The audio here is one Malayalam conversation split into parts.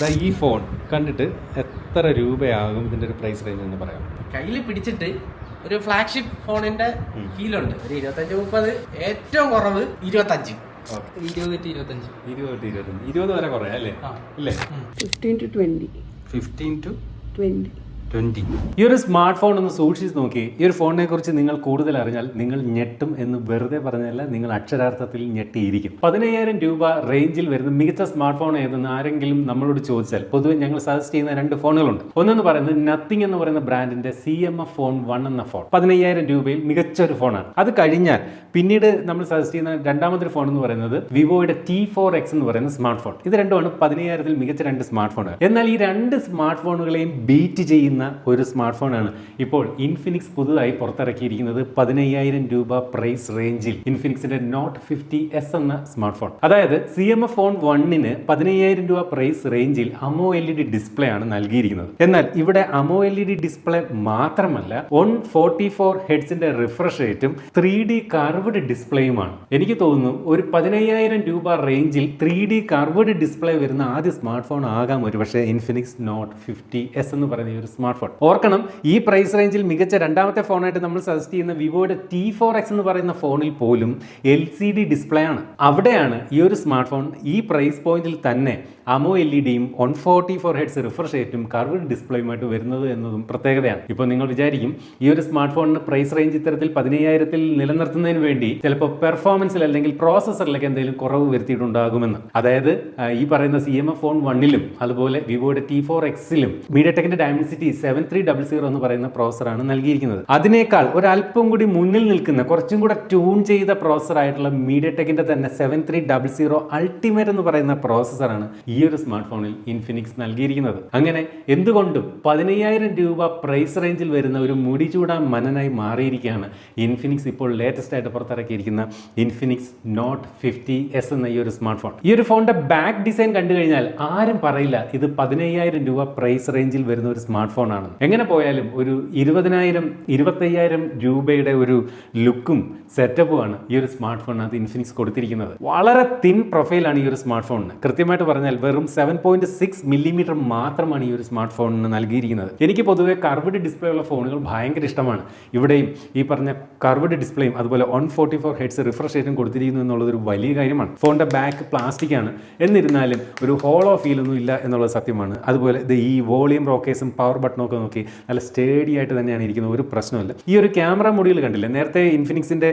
ദാ ഈ ഫോൺ കണ്ടിട്ട് എത്ര രൂപയാകും ഇതിന്റെ ഒരു പ്രൈസ് റേഞ്ച് എന്ന് പറയാം? കയ്യിൽ പിടിച്ചിട്ട് ഒരു ഫ്ലാഗ്ഷിപ്പ് ഫോണിന്റെ ഫീലുണ്ട് ഒരു ഇരുപത്തഞ്ച് മുപ്പത് ഏറ്റവും കുറവ് ഇരുപത്തഞ്ച്. ഇരുപത് ഇരുപത്തഞ്ച്. ഇരുപത് ഇരുപത്തഞ്ച്. ഇരുപത് വരെ കുറയാ അല്ലേ. ഇല്ലേ? Fifteen to twenty fifteen to twenty ഈ ഒരു സ്മാർട്ട് ഫോൺ ഒന്ന് സൂക്ഷിച്ച് നോക്കി. ഈ ഒരു ഫോണിനെ കുറിച്ച് നിങ്ങൾ കൂടുതൽ അറിഞ്ഞാൽ നിങ്ങൾ ഞെട്ടും എന്ന് വെറുതെ പറഞ്ഞല്ല നിങ്ങൾ അക്ഷരാർത്ഥത്തിൽ ഞെട്ടിയിരിക്കും. പതിനയ്യായിരം രൂപ റേഞ്ചിൽ വരുന്ന മികച്ച സ്മാർട്ട് ഫോൺ ഏതെന്ന് ആരെങ്കിലും നമ്മളോട് ചോദിച്ചാൽ പൊതുവെ ഞങ്ങൾ സജസ്റ്റ് ചെയ്യുന്ന രണ്ട് ഫോണുകളുണ്ട്. ഒന്നെന്ന് പറയുന്നത് നത്തിങ് എന്ന് പറയുന്ന ബ്രാൻഡിന്റെ C M F phone one എന്ന ഫോൺ പതിനയ്യായിരം രൂപയിൽ മികച്ച ഒരു ഫോണാണ്. അത് കഴിഞ്ഞാൽ പിന്നീട് നമ്മൾ സജസ്റ്റ് ചെയ്യുന്ന രണ്ടാമതൊരു ഫോൺ എന്ന് പറയുന്നത് വിവോയുടെ ടി ഫോർ എക്സ് എന്ന് പറയുന്ന സ്മാർട്ട് ഫോൺ. ഇത് രണ്ടുമാണ് പതിനയ്യായിരത്തിൽ മികച്ച രണ്ട് സ്മാർട്ട് ഫോണുകൾ. എന്നാൽ ഈ രണ്ട് സ്മാർട്ട് ഫോണുകളെയും ബീറ്റ് ചെയ്യുന്ന ഒരു സ്മാർട്ട് ഫോണാണ് ഇപ്പോൾ ഇൻഫിനിക്സ് പുതുതായി പുറത്തിറക്കിയിരിക്കുന്നത് പതിനയ്യായിരം രൂപ പ്രൈസ് റേഞ്ചിൽ ഇൻഫിനിക്സിന്റെ നോട്ട് ഫിഫ്റ്റി എസ് എന്ന സ്മാർട്ട് ഫോൺ അതായത് സി എം എഫ് ഫോൺ വണ്ണിന് പതിനയ്യായിരം രൂപ പ്രൈസ് റേഞ്ചിൽ അമോ എൽ ഇ ഡി ഡിസ്പ്ലേ ആണ് നൽകിയിരിക്കുന്നത്. എന്നാൽ ഇവിടെ അമോ എൽ ഇ ഡി ഡിസ്പ്ലേ മാത്രമല്ല വൺ ഫോർട്ടി ഫോർ ഹെഡ്സിന്റെ റിഫ്രഷ് റേറ്റും ത്രീ ഡി കർവ്ഡ് ഡിസ്പ്ലേയുമാണ് എനിക്ക് തോന്നുന്നു ഒരു പതിനയ്യായിരം രൂപ റേഞ്ചിൽ ത്രീ ഡി കർവ്ഡ് ഡിസ്പ്ലേ വരുന്ന ആദ്യ സ്മാർട്ട് ഫോൺ ആകാം ഒരു പക്ഷേ ഇൻഫിനിക്സ് നോട്ട് ഫിഫ്റ്റി എസ് എന്ന് പറയുന്ന ഒരു സ്മാർട്ട് ഫോൺ ഓർക്കണം ഈ പ്രൈസ് റേഞ്ചിൽ മികച്ച രണ്ടാമത്തെ ഫോണായിട്ട് നമ്മൾ സജസ്റ്റ് ചെയ്യുന്ന വിവോയുടെ ടി ഫോർ എക്സ് എന്ന് പറയുന്ന ഫോണിൽ പോലും എൽ സി ഡി ഡിസ്പ്ലേ ആണ്. അവിടെയാണ് ഈ ഒരു സ്മാർട്ട് ഫോൺ ഈ പ്രൈസ് പോയിന്റിൽ തന്നെ അമോ എൽ ഇ ഡിയും one forty four hertz refresh റേറ്റും കർവ്ഡ് ഡിസ്പ്ലേയുമായിട്ട് വരുന്നത് എന്നതും പ്രത്യേകതയാണ്. ഇപ്പോൾ നിങ്ങൾ വിചാരിക്കും ഈ ഒരു സ്മാർട്ട് ഫോണിന് പ്രൈസ് റേഞ്ച് ഇത്തരത്തിൽ പതിനയ്യായിരത്തിൽ നിലനിർത്തുന്നതിന് വേണ്ടി ചിലപ്പോൾ പെർഫോമൻസിൽ അല്ലെങ്കിൽ പ്രോസസ്സറിലൊക്കെ എന്തെങ്കിലും കുറവ് വരുത്തിയിട്ടുണ്ടാകുമെന്ന്. അതായത് ഈ പറയുന്ന സി എം എഫ് ഫോൺ വണ്ണിലും അതുപോലെ വിവോയുടെ ടി ഫോർ എക്സിലും media ടെക്കിന്റെ Dimensity seven three double zero എന്ന് പറയുന്ന പ്രോസറാണ് നൽകിയിരിക്കുന്നത്. അതിനേക്കാൾ ഒരല്പം കൂടി മുന്നിൽ നിൽക്കുന്ന കുറച്ചും കൂടെ ട്യൂൺ ചെയ്ത പ്രോസർ ആയിട്ടുള്ള മീഡിയ ടെക്കിന്റെ തന്നെ seven three double zero ultimate എന്ന് പറയുന്ന പ്രോസസ്സറാണ് ഈ ഒരു സ്മാർട്ട് ഫോണിൽ ഇൻഫിനിക്സ് നൽകിയിരിക്കുന്നത്. അങ്ങനെ എന്തുകൊണ്ടും പതിനയ്യായിരം രൂപ പ്രൈസ് റേഞ്ചിൽ വരുന്ന ഒരു മുടി ചൂടാൻ മനനായി മാറിയിരിക്കുകയാണ് ഇൻഫിനിക്സ് ഇപ്പോൾ ലേറ്റസ്റ്റ് ആയിട്ട് പുറത്തിറക്കിയിരിക്കുന്ന ഇൻഫിനിക്സ് നോട്ട് ഫിഫ്റ്റി എസ് എന്ന ഈ ഒരു സ്മാർട്ട് ഫോൺ ഈ ഒരു ഫോണിന്റെ ബാക്ക് ഡിസൈൻ കണ്ടു കഴിഞ്ഞാൽ ആരും പറയില്ല ഇത് പതിനയ്യായിരം രൂപ പ്രൈസ് റേഞ്ചിൽ വരുന്ന ഒരു സ്മാർട്ട് ഫോൺ ആണ്. എങ്ങനെ പോയാലും ഒരു ഇരുപതിനായിരം ഇരുപത്തയ്യായിരം രൂപയുടെ ഒരു ലുക്കും സെറ്റപ്പുമാണ് ഈ ഒരു സ്മാർട്ട് ഫോണിനകത്ത് ഇൻഫിനിക്സ് കൊടുത്തിരിക്കുന്നത്. വളരെ തിൻ പ്രൊഫൈലാണ് ഈ ഒരു സ്മാർട്ട് ഫോണിന് കൃത്യമായിട്ട് പറഞ്ഞാൽ വെറും സെവൻ പോയിന്റ് സിക്സ് മില്ലിമീറ്റർ മാത്രമാണ് ഈ ഒരു സ്മാർട്ട് ഫോണിന് നൽകിയിരിക്കുന്നത്. എനിക്ക് പൊതുവേ കർവ്ഡ് ഡിസ്പ്ലേ ഉള്ള ഫോണുകൾ ഭയങ്കര ഇഷ്ടമാണ്. ഇവിടെയും ഈ പറഞ്ഞ കർവ്ഡ് ഡിസ്പ്ലേയും അതുപോലെ one forty four hertz refresh റേറ്റും കൊടുത്തിരിക്കുന്നു എന്നുള്ളത് ഒരു വലിയ കാര്യമാണ്. ഫോണിന്റെ ബാക്ക് പ്ലാസ്റ്റിക് ആണ്. എന്നിരുന്നാലും ഒരു ഹോളോ ഫീൽ ഒന്നും ഇല്ല എന്നുള്ളത് സത്യമാണ്. അതുപോലെ ഈ വോളിയം റോക്കേസും പവർ ബട്ടണും ഒക്കെ നോക്കി നല്ല സ്റ്റേഡി ആയിട്ട് തന്നെയാണ് ഇരിക്കുന്നത്. ഒരു പ്രശ്നമില്ല ഈ ഒരു ക്യാമറ മൊഡ്യൂൾ കണ്ടില്ലേ? നേരത്തെ ഇൻഫിനിക്സിന്റെ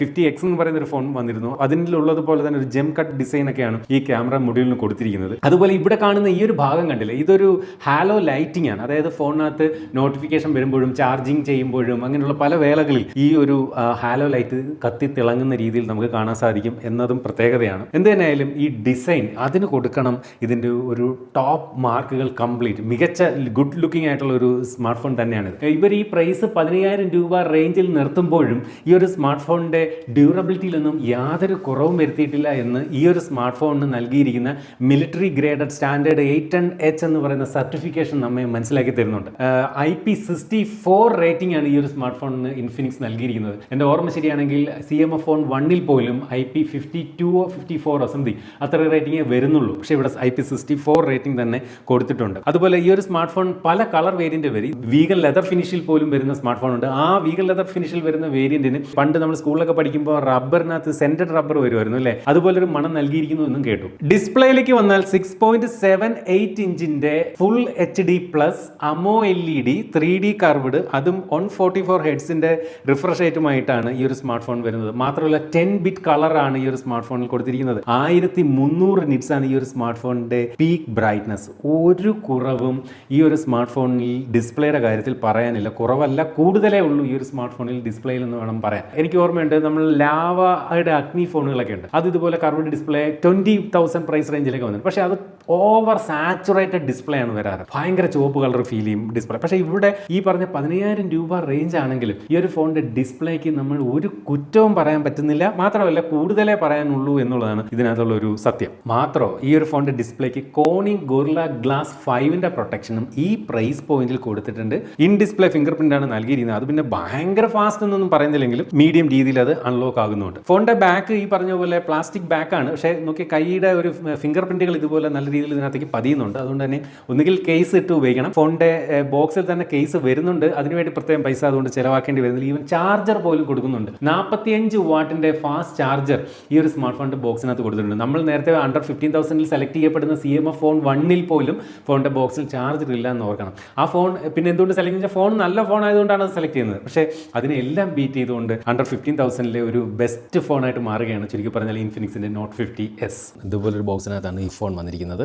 ഫിഫ്റ്റി എക്സ് എന്ന് പറയുന്ന ഒരു ഫോൺ വന്നിരുന്നു. അതിലുള്ളതുപോലെ തന്നെ ഒരു ജെം കട്ട് ഡിസൈൻ ഒക്കെയാണ് ഈ ക്യാമറ മൊഡ്യൂളിന് കൊടുത്തിരിക്കുന്നത്. അതുപോലെ ഇവിടെ കാണുന്ന ഈ ഒരു ഭാഗം കണ്ടില്ലേ? ഇതൊരു ഹാലോ ലൈറ്റിംഗ് ആണ്. അതായത് ഫോണിനകത്ത് നോട്ടിഫിക്കേഷൻ വരുമ്പോഴും ചാർജിങ് ചെയ്യുമ്പോഴും അങ്ങനെയുള്ള പല വേളകളിൽ ഈ ഒരു ഹാലോ ലൈറ്റ് കത്തി തിളങ്ങുന്ന രീതിയിൽ നമുക്ക് കാണാൻ സാധിക്കും എന്നതും പ്രത്യേകതയാണ്. എന്ത് തന്നെയായാലും ഈ ഡിസൈൻ അതിന് കൊടുക്കണം. ഇതിന്റെ ഒരു ടോപ്പ് മാർക്കുകൾ കംപ്ലീറ്റ് മികച്ച ഗുഡ് ലുക്കിംഗ് ആയിട്ടുള്ള ഒരു സ്മാർട്ട് ഫോൺ തന്നെയാണ് ഇവർ ഈ പ്രൈസ് പതിനയ്യായിരം രൂപ റേഞ്ചിൽ നിർത്തുമ്പോഴും ഈ ഒരു സ്മാർട്ട് ഫോണിന്റെ ഡ്യൂറബിലിറ്റിയിലൊന്നും യാതൊരു കുറവും വരുത്തിയിട്ടില്ല എന്ന് ഈ ഒരു സ്മാർട്ട് ഫോണിന് നൽകിയിരിക്കുന്ന military graded standard eight and H എന്ന് പറയുന്ന സർട്ടിഫിക്കേഷൻ നമ്മെ മനസ്സിലാക്കി തരുന്നുണ്ട്. I P sixty four rating ആണ് ഈ ഒരു സ്മാർട്ട് ഫോണിന് ഇൻഫിനിക്സ് നൽകിയിരിക്കുന്നത്. എന്റെ ഓർമ്മ ശരിയാണെങ്കിൽ സി എം എഫ് ഫോൺ വണ്ണിൽ പോലും I P fifty two fifty four something അത്ര റേറ്റിംഗേ വരുന്നുള്ളൂ. പക്ഷേ ഇവിടെ I P sixty four rating തന്നെ കൊടുത്തിട്ടുണ്ട്. അതുപോലെ ഈ ഒരു സ്മാർട്ട് ഫോൺ പല കളർ വേരിയന്റ് വരും. വീഗൻ ലെതർ ഫിനിഷിൽ പോലും വരുന്ന സ്മാർട്ട് ഫോൺ ഉണ്ട്. ആ വീഗൻ ലെതർ ഫിനിഷിൽ വരുന്ന വേരിയന്റിന് പണ്ട് നമ്മൾ സ്കൂളിലൊക്കെ പഠിക്കുമ്പോൾ റബ്ബറിനകത്ത് സെന്റഡ് റബ്ബർ വരുമായിരുന്നു അല്ലേ? അതുപോലെ ഒരു മണം നൽകിയിരിക്കുന്നു എന്നും കേട്ടു. ഡിസ്പ്ലേയിലേക്ക് വന്നാൽ six point seven eight ഇഞ്ചിന്റെ full H D plus AMOLED three D curved അതും വൺ ഫോർട്ടി ഫോർ ഹെഡ്സിന്റെ റിഫ്രഷ് റേറ്റുമായിട്ടാണ് ഈ ഒരു സ്മാർട്ട് ഫോൺ വരുന്നത്. മാത്രമല്ല ടെൻ ബിറ്റ് കളർ ആണ് ഈ ഒരു സ്മാർട്ട് ഫോണിൽ കൊടുത്തിരിക്കുന്നത്. ആയിരത്തി മുന്നൂറ് നിറ്റ്സ് ആണ് ഈ ഒരു സ്മാർട്ട് ഫോണിന്റെ പീക്ക് ബ്രൈറ്റ്നസ് ഒരു കുറവും ഈ ഒരു സ്മാർട്ട് ഫോണിൽ ഡിസ്പ്ലേയുടെ കാര്യത്തിൽ പറയാനില്ല. കുറവല്ല. കൂടുതലേ ഉള്ളൂ ഈ ഒരു സ്മാർട്ട് ഫോണിൽ ഡിസ്പ്ലേയിൽ എന്ന് വേണം പറയാൻ. എനിക്ക് ഓർമ്മയുണ്ട് നമ്മൾ ലാവയുടെ അഗ്നി ഫോണുകളൊക്കെ ഉണ്ട്. അത് ഇതുപോലെ curved display twenty thousand price റേഞ്ചിലേക്ക് വന്നിട്ടുണ്ട്. പക്ഷേ അത് ഓവർ സാച്ചുറേറ്റഡ് ഡിസ്പ്ലേ ആണ് വരാറ്. ഭയങ്കര ചുവപ്പ് കളർ ഫീൽ ചെയ്യും ഡിസ്പ്ലേ പക്ഷേ ഇവിടെ ഈ പറഞ്ഞ പതിനയ്യായിരം രൂപ റേഞ്ച് ആണെങ്കിലും ഈ ഒരു ഫോണിന്റെ ഡിസ്പ്ലേക്ക് നമ്മൾ ഒരു കുറ്റവും പറയാൻ പറ്റുന്നില്ല. മാത്രമല്ല കൂടുതലേ പറയാനുള്ളൂ എന്നുള്ളതാണ് ഇതിനകത്തുള്ള ഒരു സത്യം. മാത്രമോ ഈ ഒരു ഫോണിന്റെ ഡിസ്പ്ലേക്ക് കോണി ഗോർല ഗ്ലാസ് ഫൈവിന്റെ പ്രൊട്ടക്ഷനും ഈ പ്രൈസ് പോയിന്റിൽ കൊടുത്തിട്ടുണ്ട്. ഇൻ ഡിസ്പ്ലേ ഫിംഗർ പ്രിന്റ് ആണ് നൽകിയിരിക്കുന്നത്. അത് പിന്നെ ഭയങ്കര ഫാസ്റ്റ് എന്നൊന്നും പറയുന്നില്ലെങ്കിലും മീഡിയം രീതിയിൽ അത് അൺലോക്ക് ആകുന്നുണ്ട്. ഫോണിന്റെ ബാക്ക് ഈ പറഞ്ഞ പോലെ പ്ലാസ്റ്റിക് ബാക്ക് ആണ്. പക്ഷേ നോക്കി കൈയുടെ ഒരു ഫിംഗർ പ്രിന്റുകൾ ഇതുപോലെ നല്ല രീതിയിൽ ഇതിനകത്തേക്ക് പതിയുന്നുണ്ട്. അതുകൊണ്ട് തന്നെ ഒന്നുകിൽ കേസ് ഇട്ട് ഉപയോഗിക്കണം. ഫോണിന്റെ ബോക്സിൽ തന്നെ കേസ് വരുന്നുണ്ട്. അതിനുവേണ്ടി പ്രത്യേകം പൈസ അതുകൊണ്ട് ചിലവാക്കേണ്ടി വരുന്നില്ല. ഈവൻ ചാർജർ പോലും കൊടുക്കുന്നുണ്ട്. നാൽപ്പത്തിയഞ്ച് വാട്ടിന്റെ ഫാസ്റ്റ് ചാർജർ ഈ ഒരു സ്മാർട്ട് ഫോണിന്റെ ബോക്സിനകത്ത് കൊടുത്തിട്ടുണ്ട്. നമ്മൾ നേരത്തെ അണ്ടർ ഫിഫ്റ്റീൻ തൗസൻഡിൽ സെലക്ട് ചെയ്യപ്പെടുന്ന സി എം എഫ് ഫോൺ വണ്ണിൽ പോലും ഫോണിന്റെ ബോക്സിൽ ചാർജർ ഇല്ല എന്ന് ഓർക്കണം. ആ ഫോൺ പിന്നെ എന്തുകൊണ്ട് സെലക്ട് ചെയ്യുന്ന ഫോൺ നല്ല ഫോൺ ആയതുകൊണ്ടാണ് അത് സെലക്ട് ചെയ്യുന്നത്. പക്ഷേ അതിനെല്ലാം ബീറ്റ് ചെയ്തുകൊണ്ട് അണ്ടർ ഫിഫ്റ്റീൻ തൗസൻഡിലെ ഒരു ബെസ്റ്റ് ഫോണായിട്ട് മാറുകയാണ്. ചുരുക്കി പറഞ്ഞാൽ ഇൻഫിനിക്സിന്റെ നോട്ട് ഫിഫ്റ്റി എസ് ഇതുപോലൊരു ബോക്സിനകത്താണ് ഈ ഫോൺ വന്നിരിക്കുന്നത്.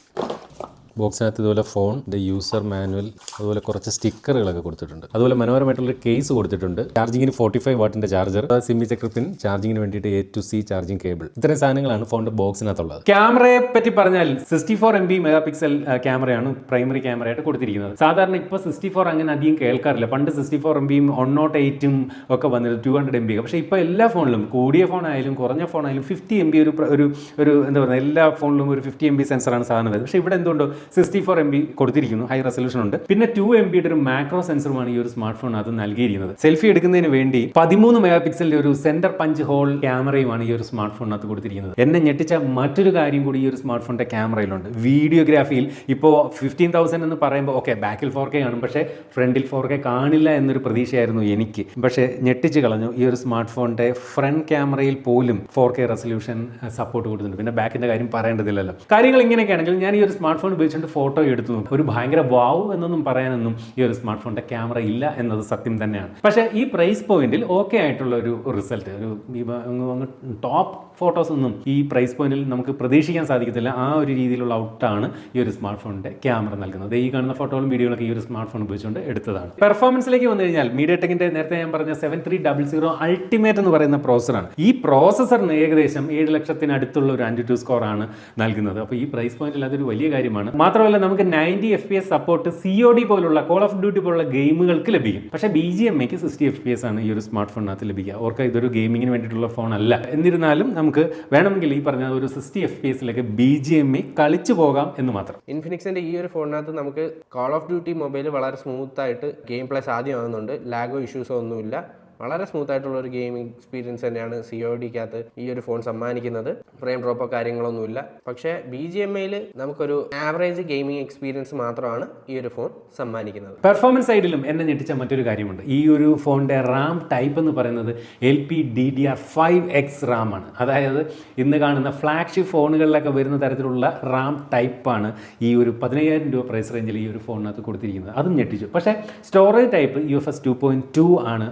ബോക്സിനകത്ത് ഇതുപോലെ ഫോൺ യൂസർ മാനുവൽ അതുപോലെ കുറച്ച് സ്റ്റിക്കറുകളൊക്കെ കൊടുത്തിട്ടുണ്ട്. അതുപോലെ മനോഹരമായിട്ടുള്ള കേസ് കൊടുത്തിട്ടുണ്ട്. ചാർജിങ്ങിന് ഫോർട്ടി ഫൈവ് വാട്ടിന്റെ ചാർജർ സിമ്മി ചക്രത്തിന് ചാർജിങ്ങിന് വേണ്ടിയിട്ട് A to C charging cable ഇത്രയും സാധനങ്ങളാണ് ഫോണിന്റെ ബോക്സിനകത്തുള്ളത്. ക്യാമറയെ പറ്റി പറഞ്ഞാൽ sixty four M B mega pixel ക്യാമറയാണ് പ്രൈമറി ക്യാമറയായിട്ട് കൊടുത്തിരിക്കുന്നത്. സാധാരണ ഇപ്പോൾ സിക്സ്റ്റി ഫോർ അങ്ങനെ അധികം കേൾക്കാറില്ല. പണ്ട് സിക്സ്റ്റി ഫോർ എം ബിയും വൺ നോട്ട് എയ്റ്റും ഒക്കെ വന്നിട്ട് ടു ഹൺഡ്രഡ് എം ബി പക്ഷേ ഇപ്പോൾ എല്ലാ ഫോണിലും കൂടിയ ഫോണായാലും കുറഞ്ഞ ഫോണായാലും ഫിഫ്റ്റി എം ബി ഒരു ഒരു എന്താ പറയുക എല്ലാ ഫോണിലും ഒരു ഫിഫ്റ്റി എം ബി സെൻസറാണ് സാധാരണ വരുന്നത്. പക്ഷേ ഇവിടെ എന്തുകൊണ്ടോ സിക്സ്റ്റി ഫോർ എം ബി കൊടുത്തിരിക്കുന്നു. ഹൈ റെസൊല്യൂഷൻ ഉണ്ട്. പിന്നെ ടു എം ബിയുടെ ഒരു മാക്രോ സെൻസറുമാണ് ഈ ഒരു സ്മാർട്ട് ഫോൺ അത് നൽകിയിരിക്കുന്നത്. സെൽഫി എടുക്കുന്നതിന് വേണ്ടി പതിമൂന്ന് മെഗാ പിക്സലിന്റെ ഒരു സെന്റർ പഞ്ച് ഹോൾ ക്യാമറയുമാണ് ഈ ഒരു സ്മാർട്ട് ഫോണിനകത്ത് കൊടുത്തിരിക്കുന്നത്. എന്നെ ഞെട്ടിച്ച മറ്റൊരു കാര്യം കൂടി ഈ ഒരു സ്മാർട്ട് ഫോണിന്റെ ക്യാമറയിലുണ്ട് വീഡിയോഗ്രാഫിയിൽ ഇപ്പോൾ ഫിഫ്റ്റീൻ തൗസൻഡ് എന്ന് പറയുമ്പോൾ ഓക്കെ ബാക്കിൽ ഫോർ കെ കാണും. പക്ഷേ ഫ്രണ്ടിൽ ഫോർ കെ കാണില്ല എന്നൊരു പ്രതീക്ഷയായിരുന്നു എനിക്ക്. പക്ഷേ ഞെട്ടിച്ച് കളഞ്ഞു. ഈ ഒരു സ്മാർട്ട് ഫോണിന്റെ ഫ്രണ്ട് ക്യാമറയിൽ പോലും ഫോർ കെ റെസൊല്യൂഷൻ സപ്പോർട്ട് കൊടുക്കുന്നുണ്ട് പിന്നെ ബാക്കിന്റെ കാര്യം പറയേണ്ടതില്ലല്ലോ. കാര്യങ്ങൾ ഇങ്ങനെയൊക്കെയാണെങ്കിൽ ഞാൻ ഈ ഒരു സ്മാർട്ട് ഫോൺ ഉപയോഗിച്ചുകൊണ്ട് ഫോട്ടോ എടുത്തു. ഒരു ഭയങ്കര വാവ് എന്നൊന്നും പറയാനൊന്നും ഈ ഒരു സ്മാർട്ട് ഫോണിന്റെ ക്യാമറ ഇല്ല എന്നത് സത്യം തന്നെയാണ്. പക്ഷേ ഈ പ്രൈസ് പോയിന്റിൽ ഓക്കെ ആയിട്ടുള്ള ഒരു റിസൾട്ട് ഒരു ടോപ്പ് ഫോട്ടോസ് ഒന്നും ഈ പ്രൈസ് പോയിന്റിൽ നമുക്ക് പ്രതീക്ഷിക്കാൻ സാധിക്കത്തില്ല. ആ ഒരു രീതിയിലുള്ള ഔട്ടാണ് ഈ ഒരു സ്മാർട്ട് ഫോണിന്റെ ക്യാമറ നൽകുന്നത്. ഈ കാണുന്ന ഫോട്ടോകളും വീഡിയോകളൊക്കെ ഈ ഒരു സ്മാർട്ട് ഫോൺ ഉപയോഗിച്ചുകൊണ്ട് എടുത്തതാണ്. പെർഫോമൻസിലേക്ക് വന്നു കഴിഞ്ഞാൽ മീഡിയ ടെക്കിന്റെ നേരത്തെ ഞാൻ പറഞ്ഞ seven three double zero ultimate എന്ന് പറയുന്ന പ്രോസറാണ് ഈ പ്രോസസറിന് ഏകദേശം ഏഴ് ലക്ഷത്തിനടുത്തുള്ള ഒരു ആന്റി ടു സ്കോർ ആണ് നൽകുന്നത്. അപ്പോൾ ഈ പ്രൈസ് പോയിന്റിൽ അതൊരു വലിയ കാര്യമാണ്. മാത്രമല്ല നമുക്ക് ninety F P S support C O D പോലുള്ള കോൾ ഓഫ് ഡ്യൂട്ടി പോലുള്ള ഗെയിമുകൾക്ക് ലഭിക്കും. പക്ഷേ ബി ജി എം എക്ക് സിക്സ്റ്റി എഫ് പി എസ് ആണ് ഈ ഒരു സ്മാർട്ട് ഫോണിനകത്ത് ലഭിക്കുക. ഓർക്കുക ഇതൊരു ഗെയിമിങ്ങിന് വേണ്ടിയിട്ടുള്ള ഫോൺ അല്ല. എന്നിരുന്നാലും നമുക്ക് വേണമെങ്കിൽ ഈ പറഞ്ഞ ഒരു സിക്സ്റ്റി എഫ് പി എസിലേക്ക് ബി ജി എം എ കളിച്ചു പോകാം എന്ന് മാത്രം. ഇൻഫിനിക്സിന്റെ ഈ ഒരു ഫോണിനകത്ത് നമുക്ക് കോൾ ഓഫ് ഡ്യൂട്ടി മൊബൈൽ വളരെ സ്മൂത്ത് ആയിട്ട് ഗെയിം പ്ലേ സാധ്യമാകുന്നുണ്ട് ലാഗോ ഇഷ്യൂസോ ഒന്നുമില്ല. വളരെ സ്മൂത്ത് ആയിട്ടുള്ള ഒരു ഗെയിമിംഗ് എക്സ്പീരിയൻസ് തന്നെയാണ് സി ഒ ഡിക്കകത്ത് ഈ ഒരു ഫോൺ സമ്മാനിക്കുന്നത്. ഫ്രെയിം ഡ്രോപ്പോ കാര്യങ്ങളൊന്നുമില്ല പക്ഷേ ബി ജി എം ഐയിൽ നമുക്കൊരു ആവറേജ് ഗെയിമിംഗ് എക്സ്പീരിയൻസ് മാത്രമാണ് ഈ ഒരു ഫോൺ സമ്മാനിക്കുന്നത്. പെർഫോമൻസ് സൈഡിലും എന്നെ ഞെട്ടിച്ച മറ്റൊരു കാര്യമുണ്ട്. ഈ ഒരു ഫോണിന്റെ റാം ടൈപ്പ് എന്ന് പറയുന്നത് L P D D R five X RAM ആണ്. അതായത് ഇന്ന് കാണുന്ന ഫ്ലാഗ്ഷിപ്പ് ഫോണുകളിലൊക്കെ വരുന്ന തരത്തിലുള്ള റാം ടൈപ്പാണ് ഈ ഒരു പതിനയ്യായിരം രൂപ പ്രൈസ് റേഞ്ചിൽ ഈ ഒരു ഫോണിനകത്ത് കൊടുത്തിരിക്കുന്നത്. അതും ഞെട്ടിച്ചു. പക്ഷേ storage type U F S two point two ആണ്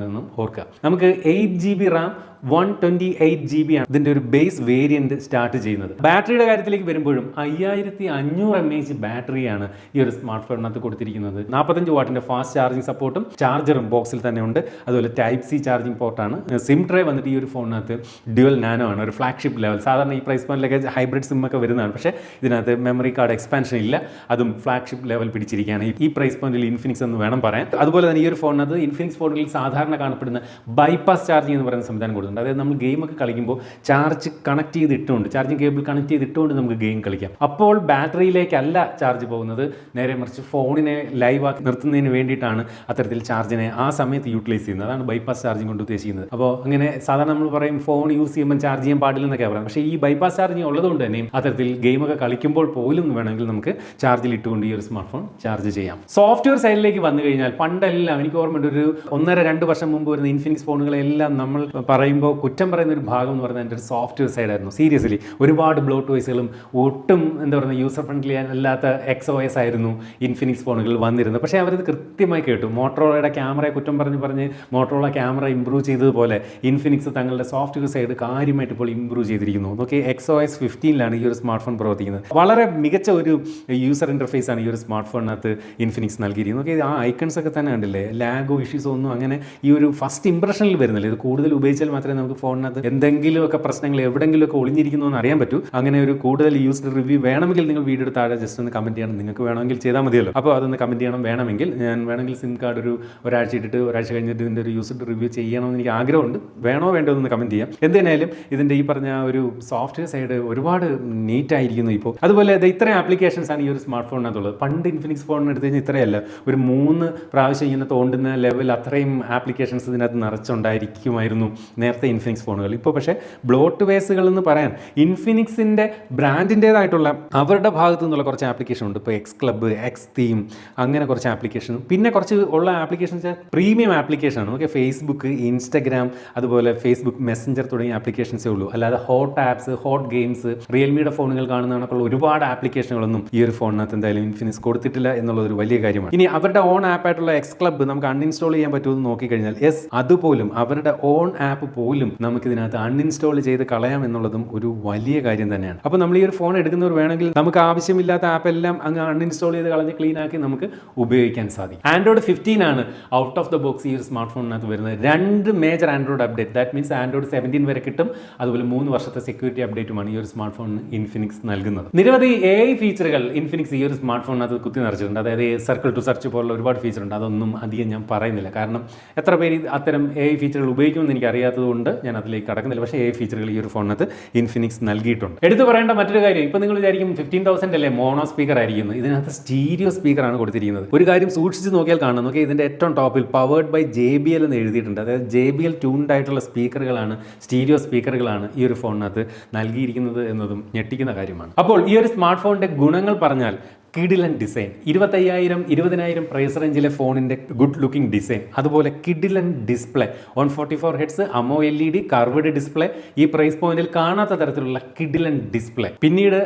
നൽകിയിരിക്കുന്നതെന്നും ഓർക്കുക. നമുക്ക് eight G B RAM one twenty eight G B ആണ് ഇതിന്റെ ഒരു ബേസ് വേരിയന്റ് സ്റ്റാർട്ട് ചെയ്യുന്നത്. ബാറ്ററിയുടെ കാര്യത്തിലേക്ക് വരുമ്പോഴും അയ്യായിരത്തി അഞ്ഞൂറ് എം എച്ച് ബാറ്ററിയാണ് ഈ ഒരു സ്മാർട്ട് ഫോണിനകത്ത് കൊടുത്തിരിക്കുന്നത്. നാൽപ്പത്തഞ്ച് വാട്ടിന്റെ ഫാസ്റ്റ് ചാർജിംഗ് സപ്പോർട്ടും ചാർജറും ബോക്സിൽ തന്നെ ഉണ്ട്. അതുപോലെ ടൈപ്പ് സി ചാർജിങ് പോർട്ടാണ് സിം ട്രേ വന്നിട്ട് ഈ ഒരു ഫോണിനകത്ത് ഡ്യുവൽ നാനോ ആണ്. ഒരു ഫ്ലാഗ്ഷിപ്പ് ലെവൽ സാധാരണ ഈ പ്രൈസ് പോയിന്റിലൊക്കെ ഹൈബ്രിഡ് സിം ഒക്കെ വരുന്നതാണ്. പക്ഷേ ഇതിനകത്ത് മെമ്മറി കാർഡ് എക്സ്പാൻഷൻ ഇല്ല. അതും ഫ്ലാഗ്ഷിപ്പ് ലെവൽ പിടിച്ചിരിക്കുകയാണ്. ഈ- പ്രൈസ് പോയിന്റിൽ ഇൻഫിനിക്സ് എന്ന് വേണം പറയാൻ. അതുപോലെ തന്നെ ഈ ഒരു ഫോണിനകത്ത് ഇൻഫിനിക്സ് ഫോണുകളിൽ സാധാരണ കാണപ്പെടുന്ന ബൈപ്പാസ് ചാർജിങ് എന്ന് പറയുന്ന സംവിധാനം കൊടുത്തിട്ടുണ്ട്. അതായത് നമ്മൾ ഗെയിമൊക്കെ കളിക്കുമ്പോൾ ചാർജ് കണക്ട് ചെയ്തിട്ടുകൊണ്ട് ചാർജിങ് കേബിൾ കണക്ട് ചെയ്തിട്ടുകൊണ്ട് നമുക്ക് ഗെയിം കളിക്കാം. അപ്പോൾ ബാറ്ററിയിലേക്കല്ല ചാർജ് പോകുന്നത്. നേരെ മറിച്ച് ഫോണിനെ ലൈവ് ആക്കി നിർത്തുന്നതിന് വേണ്ടിയിട്ടാണ് അത്തരത്തിൽ ചാർജിനെ ആ സമയത്ത് യൂട്ടിലൈസ് ചെയ്യുന്നത്. അതാണ് ബൈപ്പാസ് ചാർജിങ് കൊണ്ട് ഉദ്ദേശിക്കുന്നത്. അപ്പോൾ അങ്ങനെ സാധാരണ നമ്മൾ പറയും ഫോൺ യൂസ് ചെയ്യുമ്പോൾ ചാർജ് ചെയ്യാൻ പാടില്ലെന്നൊക്കെ പറയാം. പക്ഷേ ഈ ബൈപ്പാസ് ചാർജിങ് ഉള്ളതുകൊണ്ട് തന്നെയും അത്തരത്തിൽ ഗെയിമൊക്കെ കളിക്കുമ്പോൾ പോലും വേണമെങ്കിൽ നമുക്ക് ചാർജിൽ ഇട്ടുകൊണ്ട് ഈ ഒരു സ്മാർട്ട് ഫോൺ ചാർജ് ചെയ്യാം സോഫ്റ്റ്വെയർ സൈഡിലേക്ക് വന്നു കഴിഞ്ഞാൽ പണ്ടെല്ലാം എനിക്ക് ഓർമ്മയുണ്ട് ഒരു ഒന്നര രണ്ട് വർഷം മുമ്പ് വരുന്ന ഇൻഫിനിക്സ് ഫോണുകളെല്ലാം നമ്മൾ പറയുമ്പോൾ കുറ്റം പറയുന്ന ഒരു ഭാഗം എന്ന് പറയുന്നത് എന്റെ ഒരു സോഫ്റ്റ്വെയർ സൈഡായിരുന്നു സീരിയസ്ലി ഒരുപാട് ബ്ലോട്ട് വോയിസുകളും ഒട്ടും എന്താ പറയുക യൂസർ ഫ്രണ്ട്ലി അല്ലാത്ത എക്സ് ഒ എസ് ആയിരുന്നു ഇൻഫിനിക്സ് ഫോണുകൾ വന്നിരുന്നത്. പക്ഷേ അവരത് കൃത്യമായി കേട്ടു. മോട്ടറോളയുടെ ക്യാമറയെ കുറ്റം പറഞ്ഞ് പറഞ്ഞ് മോട്ടോറോള ക്യാമറ ഇമ്പ്രൂവ് ചെയ്തതുപോലെ ഇൻഫിനിക്സ് തങ്ങളുടെ സോഫ്റ്റ്വെയർ സൈഡ് കാര്യമായിട്ട് ഇപ്പോൾ ഇമ്പ്രൂവ് ചെയ്തിരിക്കുന്നു. നോക്കി എക്സ് ഒ എസ് ഫിഫ്റ്റീനിലാണ് ഈ ഒരു സ്മാർട്ട് ഫോൺ പ്രവർത്തിക്കുന്നത്. വളരെ മികച്ച ഒരു യൂസർ ഇന്റർഫേസ് ആണ് ഈ ഒരു സ്മാർട്ട് ഫോണിനകത്ത് ഇൻഫിനിക്സ് നൽകിയിരിക്കുന്നത്. നോക്കി ആ ഐക്കൺസ് ഒക്കെ തന്നെ കണ്ടില്ലേ? ലാഗോ ഇഷ്യൂസോ ഒന്നും അങ്ങനെ ഈ ഒരു ഫസ്റ്റ് ഇംപ്രഷനിൽ വരുന്നില്ല. ഇത് കൂടുതൽ ഉപയോഗിച്ചാൽ മാത്രമേ നമുക്ക് ഫോണിനകത്ത് എന്തെങ്കിലുമൊക്കെ പ്രശ്നങ്ങൾ എവിടെയെങ്കിലുമൊക്കെ ഒളിഞ്ഞിരിക്കുന്നു എന്ന് അറിയാൻ പറ്റൂ. അങ്ങനെ ഒരു കൂടുതൽ യൂസ്ഡ് റിവ്യൂ വേണമെങ്കിൽ നിങ്ങൾ വീഡിയോ താഴെ ജസ്റ്റ് ഒന്ന് കമന്റ് ചെയ്യണം. നിങ്ങൾക്ക് വേണമെങ്കിൽ ചെയ്താൽ മതിയല്ലോ. അപ്പോൾ അതൊന്ന് കമന്റ് ചെയ്യണം. വേണമെങ്കിൽ ഞാൻ വേണമെങ്കിൽ സിം കാർഡ് ഒരു ഒരാഴ്ച ഇട്ടിട്ട് ഒരാഴ്ച കഴിഞ്ഞിട്ട് ഇതിന്റെ ഒരു യൂസ്ഡ് റിവ്യൂ ചെയ്യണമെന്ന് എനിക്ക് ആഗ്രഹമുണ്ട്. വേണോ വേണ്ടോ എന്ന് കമന്റ് ചെയ്യാം. എന്തായാലും ഇതിന്റെ ഈ പറഞ്ഞ ഒരു സോഫ്റ്റ്വെയർ സൈഡ് ഒരുപാട് നീറ്റ് ആയിരിക്കുന്നു ഇപ്പോൾ. അതുപോലെ അത് ഇത്രയും ആപ്ലിക്കേഷൻസ് ആണ് ഈ ഒരു സ്മാർട്ട് ഫോണിനകത്തുള്ളത് പണ്ട് ഇൻഫിനിക്സ് ഫോണിന് എടുത്തു കഴിഞ്ഞാൽ ഇത്രയല്ല. ഒരു മൂന്ന് പ്രാവശ്യം ഇങ്ങനെ തോണ്ടുന്ന ലെവൽ അത്രയും ആപ്ലിക്കേഷൻ ആപ്ലിക്കേഷൻസ് ഇതിനകത്ത് നിറച്ചുണ്ടായിരിക്കുമായിരുന്നു നേരത്തെ ഇൻഫിനിക്സ് ഫോണുകൾ. ഇപ്പോൾ പക്ഷേ ബ്ലോട്ട് വേസുകൾ എന്ന് പറയാൻ ഇൻഫിനിക്സിന്റെ ബ്രാൻഡിന്റേതായിട്ടുള്ള അവരുടെ ഭാഗത്തു നിന്നുള്ള കുറച്ച് ആപ്ലിക്കേഷൻ ഉണ്ട്. ഇപ്പോൾ എക്സ് ക്ലബ്ബ് എക്സ് തീം അങ്ങനെ കുറച്ച് ആപ്ലിക്കേഷൻ. പിന്നെ കുറച്ച് ഉള്ള ആപ്ലിക്കേഷൻസ് പ്രീമിയം ആപ്ലിക്കേഷനാണ് ഓക്കെ ഫേസ്ബുക്ക് ഇൻസ്റ്റഗ്രാം അതുപോലെ ഫേസ്ബുക്ക് മെസ്സഞ്ചർ തുടങ്ങിയ ആപ്ലിക്കേഷൻസേ ഉള്ളൂ. അല്ലാതെ ഹോട്ട് ആപ്സ് ഹോട്ട് ഗെയിംസ് റിയൽമിയുടെ ഫോണുകൾ കാണുന്ന കണക്കുള്ള ഒരുപാട് ആപ്ലിക്കേഷനുകളൊന്നും ഈ ഒരു ഫോണിനകത്ത് എന്തായാലും ഇൻഫിനിക്സ് കൊടുത്തിട്ടില്ല എന്നുള്ളത് ഒരു വലിയ കാര്യമാണ്. ഇനി അവരുടെ ഓൺ ആപ്പായിട്ടുള്ള എക്സ് ക്ലബ്ബ് നമുക്ക് അൺഇൻസ്റ്റാൾ ചെയ്യാൻ പറ്റുമെന്ന് നോക്കിക്കഴിഞ്ഞാൽ യെസ് അതുപോലും അവരുടെ ഓൺ ആപ്പ് പോലും നമുക്ക് ഇതിനകത്ത് അൺഇൻസ്റ്റാൾ ചെയ്ത് കളയാം എന്നുള്ളതും ഒരു വലിയ കാര്യം തന്നെയാണ്. അപ്പോൾ നമ്മൾ ഈ ഒരു ഫോൺ എടുക്കുന്നവർ വേണമെങ്കിൽ നമുക്ക് ആവശ്യമില്ലാത്ത ആപ്പ് എല്ലാം അങ്ങ് അൺഇൻസ്റ്റാൾ ചെയ്ത് കളഞ്ഞ് ക്ലീൻ ആക്കി നമുക്ക് ഉപയോഗിക്കാൻ സാധിക്കും. ആൻഡ്രോയിഡ് ഫിഫ്റ്റീൻ ആണ് ഔട്ട് ഓഫ് ദ ബോക്സ് ഈ ഒരു സ്മാർട്ട് ഫോണിനകത്ത് വരുന്നത്. രണ്ട് major Android update that means Android seventeen വരെ കിട്ടും. അതുപോലെ മൂന്ന് വർഷത്തെ സെക്യൂരിറ്റി അപ്ഡേറ്റുമാണ് ഈ ഒരു സ്മാർട്ട് ഫോണിന് ഇൻഫിനിക്സ് നൽകുന്നത്. നിരവധി എ ഐ ഫീച്ചറുകൾ ഇൻഫിനിക്സ് ഈ ഒരു സ്മാർട്ട് ഫോണിനകത്ത് കുത്തി നിറച്ചിട്ടുണ്ട്. അതായത് സർക്കിൾ ടു സെർച്ച് പോലുള്ള ഒരുപാട് ഫീച്ചർ ഉണ്ട് അതൊന്നും അധികം ഞാൻ പറയുന്നില്ല. കാരണം എത്ര പേര് ഇത് അത്തരം എ ഐ ഫീച്ചറുകൾ ഉപയോഗിക്കുമെന്ന് എനിക്ക് അറിയാത്തതുകൊണ്ട് ഞാൻ അതിലേക്ക് കടക്കുന്നില്ല. പക്ഷേ എ ഐ ഫീച്ചറുകൾ ഈ ഒരു ഫോണിനകത്ത് ഇൻഫിനിക്സ് നൽകിയിട്ടുണ്ട്. എടുത്തു പറയേണ്ട മറ്റൊരു കാര്യം ഇപ്പോൾ നിങ്ങൾ വിചാരിക്കും ഫിഫ്റ്റീൻ തൗസൻഡ് അല്ലേ മോണോ സ്പീക്കർ ആയിരിക്കുന്നത് ഇതിനകത്ത് സ്റ്റീരിയോ സ്പീക്കറാണ് കൊടുത്തിരിക്കുന്നത്. ഒരു കാര്യം സൂക്ഷിച്ച് നോക്കിയാൽ കാണാം. നോക്കിയാൽ ഇതിന്റെ ഏറ്റവും ടോപ്പിൽ powered by J B L എന്ന് എഴുതിയിട്ടുണ്ട്. അതായത് ജെ ബി എൽ ട്യൂൺഡ് ആയിട്ടുള്ള സ്പീക്കറുകളാണ് സ്റ്റീരിയോ സ്പീക്കറുകളാണ് ഈ ഒരു ഫോണിനകത്ത് നൽകിയിരിക്കുന്നത് എന്നതും ഞെട്ടിക്കുന്ന കാര്യമാണ്. അപ്പോൾ ഈ ഒരു സ്മാർട്ട് ഫോണിന്റെ ഗുണങ്ങൾ പറഞ്ഞാൽ കിഡിലൻ ഡിസൈൻ. ഇരുപത്തയ്യായിരം ഇരുപതിനായിരം പ്രൈസ് റേഞ്ചിലെ ഫോണിന്റെ ഗുഡ് ലുക്കിംഗ് ഡിസൈൻ. അതുപോലെ കിഡിലൻ display. One forty four hertz AMOLED curved display. ഈ പ്രൈസ് പോയിന്റിൽ കാണാത്ത തരത്തിലുള്ള കിഡിലൻ ഡിസ്പ്ലേ. പിന്നീട്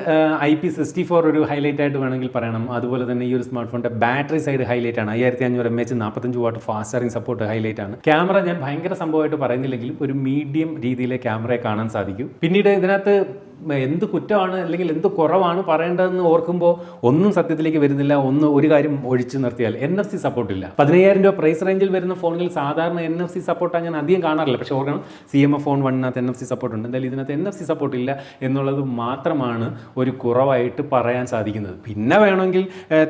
ഐ പി സിക്സ്റ്റി ഫോർ ഒരു ഹൈലൈറ്റ് ആയിട്ട് വേണമെങ്കിൽ പറയണം. അതുപോലെ തന്നെ ഈ ഒരു സ്മാർട്ട് ഫോണിന്റെ ബാറ്ററി സൈഡ് ഹൈലൈറ്റ് ആണ്. അയ്യായിരത്തി അഞ്ഞൂറ് എം എച്ച് നാൽപ്പത്തഞ്ച് watt fast charging support highlight ആണ്. ക്യാമറ ഞാൻ ഭയങ്കര സംഭവമായിട്ട് പറയുന്നില്ലെങ്കിലും ഒരു മീഡിയം രീതിയിലെ ക്യാമറയെ കാണാൻ സാധിക്കും. പിന്നീട് ഇതിനകത്ത് എന്ത് കുറ്റമാണ് അല്ലെങ്കിൽ എന്ത് കുറവാണ് പറയേണ്ടതെന്ന് ഓർക്കുമ്പോൾ ഒന്നും സത്യത്തിലേക്ക് വരുന്നില്ല. ഒന്ന് ഒരു കാര്യം ഒഴിച്ചു നിർത്തിയാൽ എൻ എഫ് സി സപ്പോർട്ട് ഇല്ല. പതിനയ്യായിരം രൂപ പ്രൈസ് റേഞ്ചിൽ വരുന്ന ഫോണിൽ സാധാരണ എൻ എഫ് സി സപ്പോർട്ട് അങ്ങനെ അധികം കാണാറില്ല. പക്ഷേ ഓർക്കണം സി എം എഫ് ഫോൺ വണ്ണിനകത്ത് എൻ എഫ് സി സപ്പോർട്ട് ഉണ്ട്. എന്തായാലും ഇതിനകത്ത് എൻ എഫ് സി സപ്പോർട്ട് ഇല്ല എന്നുള്ളത് മാത്രമാണ് ഒരു കുറവായിട്ട് പറയാൻ സാധിക്കുന്നത്. പിന്നെ വേണമെങ്കിൽ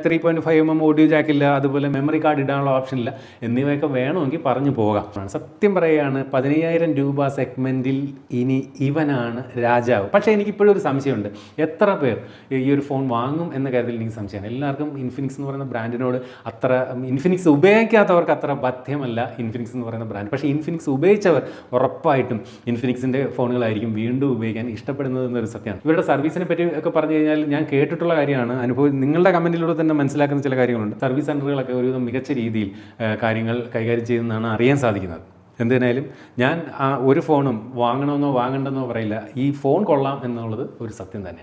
three point five M M audio ജാക്കില്ല അതുപോലെ മെമ്മറി കാർഡ് ഇടാനുള്ള ഓപ്ഷൻ ഇല്ല. എന്നിവയൊക്കെ വേണമെങ്കിൽ പറഞ്ഞു പോകാം. സത്യം പറയുകയാണ് പതിനയ്യായിരം രൂപ സെഗ്മെന്റിൽ ഇനി ഇവനാണ് രാജാവ്. പക്ഷേ എനിക്ക് ഇപ്പോഴും ഒരു സംശയമുണ്ട്. എത്ര പേർ ഈ ഒരു ഫോൺ വാങ്ങും എന്ന കാര്യത്തിൽ എനിക്ക് സംശയമാണ്. എല്ലാവർക്കും ഇൻഫിനിക്സ് എന്ന് പറയുന്ന ബ്രാൻഡിനോട് അത്ര ഇൻഫിനിക്സ് ഉപയോഗിക്കാത്തവർക്ക് അത്ര ബദ്ധ്യമല്ല ഇൻഫിനിക്സ് എന്ന് പറയുന്ന ബ്രാൻഡ്. പക്ഷേ ഇൻഫിനിക്സ് ഉപയോഗിച്ചവർ ഉറപ്പായിട്ടും ഇൻഫിനിക്സിന്റെ ഫോണുകളായിരിക്കും വീണ്ടും ഉപയോഗിക്കാൻ ഇഷ്ടപ്പെടുന്നത് എന്നൊരു സത്യമാണ്. ഇവരുടെ സർവീസിനെ പറ്റി ഒക്കെ പറഞ്ഞു കഴിഞ്ഞാൽ ഞാൻ കേട്ടിട്ടുള്ള കാര്യമാണ്. അനുഭവം നിങ്ങളുടെ കമന്റിലൂടെ തന്നെ മനസ്സിലാക്കുന്ന ചില കാര്യങ്ങളുണ്ട്. സർവീസ് സെന്ററുകളൊക്കെ ഒരു മികച്ച രീതിയിൽ കാര്യങ്ങൾ കൈകാര്യം ചെയ്യുന്നതാണ് അറിയാൻ സാധിക്കുന്നത്. എന്തിനായാലും ഞാൻ ആ ഒരു ഫോണും വാങ്ങണമെന്നോ വാങ്ങണ്ടെന്നോ പറയില്ല. ഈ ഫോൺ കൊള്ളാം എന്നുള്ളത് ഒരു സത്യം തന്നെ.